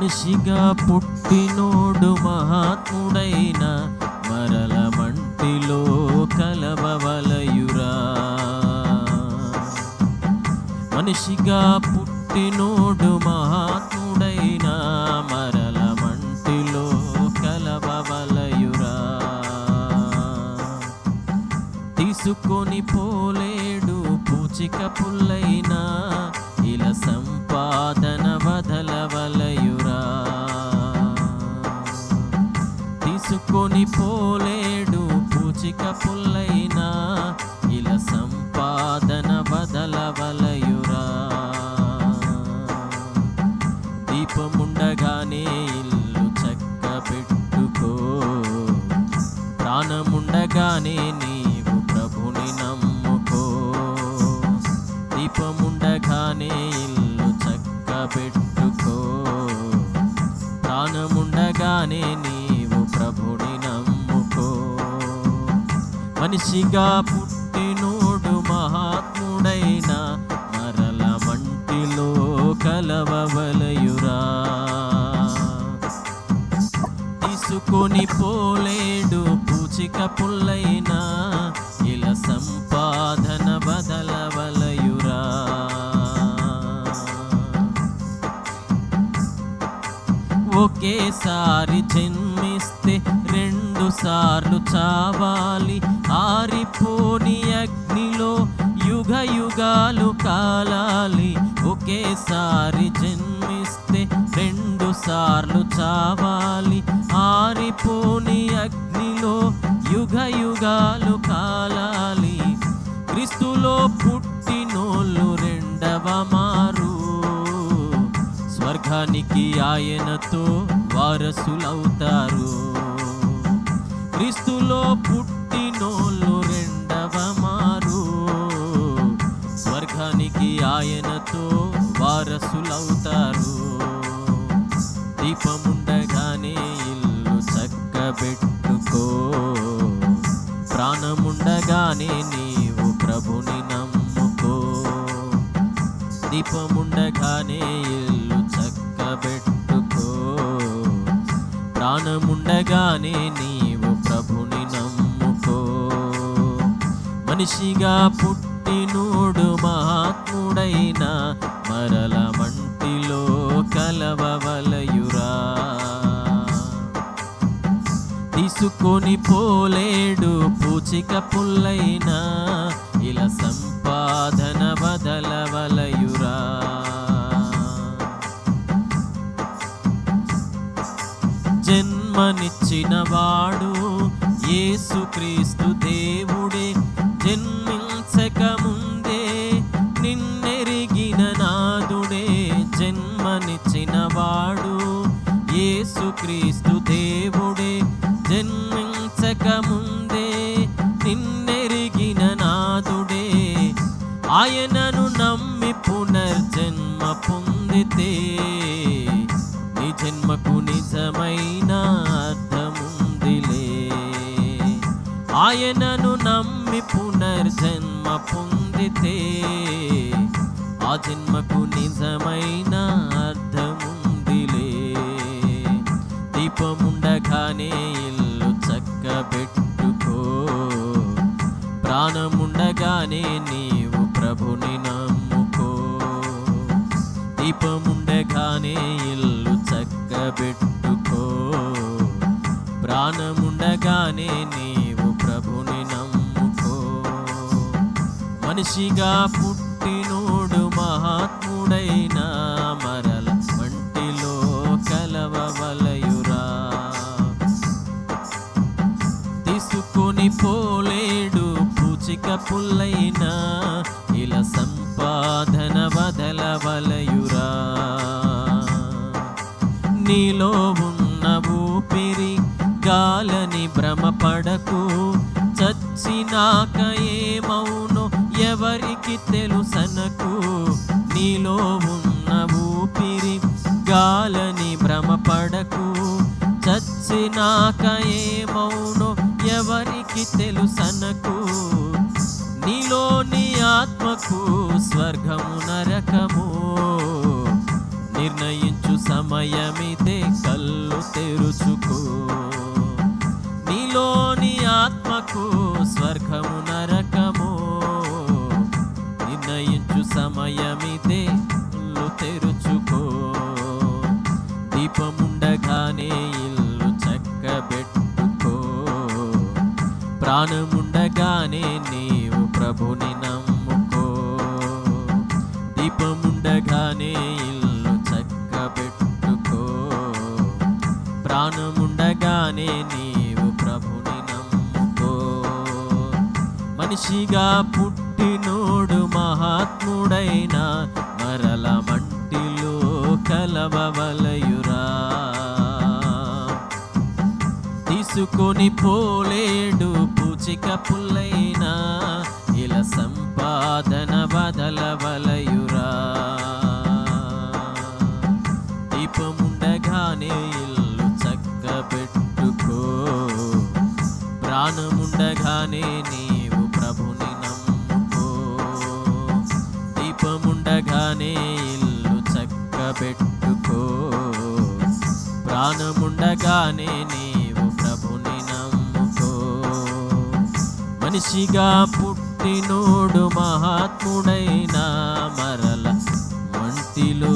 మనిషిగా పుట్టినోడు మహాత్ముడైన మరల మంటిలో కలవవలయురా. మనిషిగా పుట్టినోడు మహాత్ముడైన మరల మంటిలో కలవవలయురా. తీసుకొని పోలేడు పూచిక పుల్లైనా ఇలా సంపాదన వదలవల తీసుకొని పోలేడు పూచిక పుల్లైనా. ఇలా సంపాదన వదలవలయురా. దీపముండగానే ఇల్లు చక్క పెట్టుకో ప్రాణముండగానే నీవు ప్రభుని నమ్ముకో. దీపముండగానే ఇల్లు చక్క పెట్టుకో ప్రాణముండగానే నీ మనిషిగా పుట్టినోడు మహాత్ముడైన మరల మంటిలో కలవలయురా తీసుకొని పోలేడు పూచిక పుల్లైన ఇలా సంపాదన బదలవలయురా ఒకేసారి జన్మిస్తే రెండు సార్లు చావాలి ఆరిపోని అగ్నిలో యుగ యుగాలు కాలాలి. ఒకేసారి జన్మిస్తే రెండు సార్లు చావాలి ఆరిపోని అగ్నిలో యుగ యుగాలు కాలాలి. క్రీస్తులో పుట్టినోళ్ళు రెండవ మారు. స్వర్గానికి ఆయనతో వారసులవుతారు. క్రీస్తులో పుట్టినోళ్ళు రెండవ మారు. స్వర్గానికి ఆయనతో వారసులవుతారు. దీపముండగానే ఇల్లు చక్కబెట్టుకో. ప్రాణముండగానే నీవు ప్రభుని నమ్ముకో. దీపముండగానే ఇల్లు చక్కబెట్టుకో. ప్రాణముండగానే నీ మనిషిగా పుట్టినోడు మహాత్ముడైన మరల మంటిలో కలవవలయురా. తీసుకొని పోలేడు పూచిక పుల్లైనా ఇలా సంపాదన వదలవలయురా. జన్మనిచ్చిన వాడు ఏసుక్రీస్తు దేవుడే జన్మించక ముందే నిన్నెరిగిన నాదుడే జన్మనిచ్చినవాడు. యేసుక్రీస్తు దేవుడే జన్మించక ముందే నిన్నెరిగిన నాదుడే. ఆయనను నమ్మి పునర్జన్మ పొందితే నీ జన్మకు నిజమైన అర్థముందిలే. ఆయనను పునర్జన్మ పొందితే ఆ జన్మకు నిజమైన అర్థముందిలే. దీపముండగానే ఇల్లు చక్కబెట్టుకో. ప్రాణముండగానే నీవు ప్రభుని నమ్ముకో. దీపముండగానే ఇల్లు చక్కబెట్టుకో. ప్రాణముండగానే నీవు మనిషిగా పుట్టినోడు మహాత్ముడైన మరల వంటిలో కలవవలయురా. తీసుకొని పోలేడు పూచిక పుల్లైనా ఇలా సంపాదన వదలవలయురా. నీలో ఉన్న ఊపిరి గాలని భ్రమపడకు చచ్చినాక ఏమవు ఎవరికి తెలుసనకు? నీలో ఉన్న ఊపిరి గాలని భ్రమపడకు. చచ్చినాక ఏమౌనో ఎవరికి తెలుసనకు? నీలోని ఆత్మకు స్వర్గము నరకము. నిర్ణయించు సమయమిదే కళ్ళు తెరుచుకో. ప్రాణముండగానే నీవు ప్రభుని నమ్ముకో. దీపముండగానే ఇల్లు చక్కబెట్టుకో. ప్రాణముండగానే నీవు ప్రభుని నమ్ముకో. మనిషిగా పుట్టినోడు మహాత్ముడైన మరల మంటిలో కలవవలయురా తీసుకొని పోలేడు పూచిక పుల్లైనా. ఇలా సంపాదన బదలవలయురా దీపముండగానే ఇల్లు చక్కబెట్టుకో. ప్రాణముండగానే నీవు ప్రభుని నమ్ముకో. దీపముండగానే ఇల్లు చక్కబెట్టుకో. ప్రాణముండగానే నీ మనిషిగా పుట్టినోడు మహాత్ముడైన మరల మంటిలో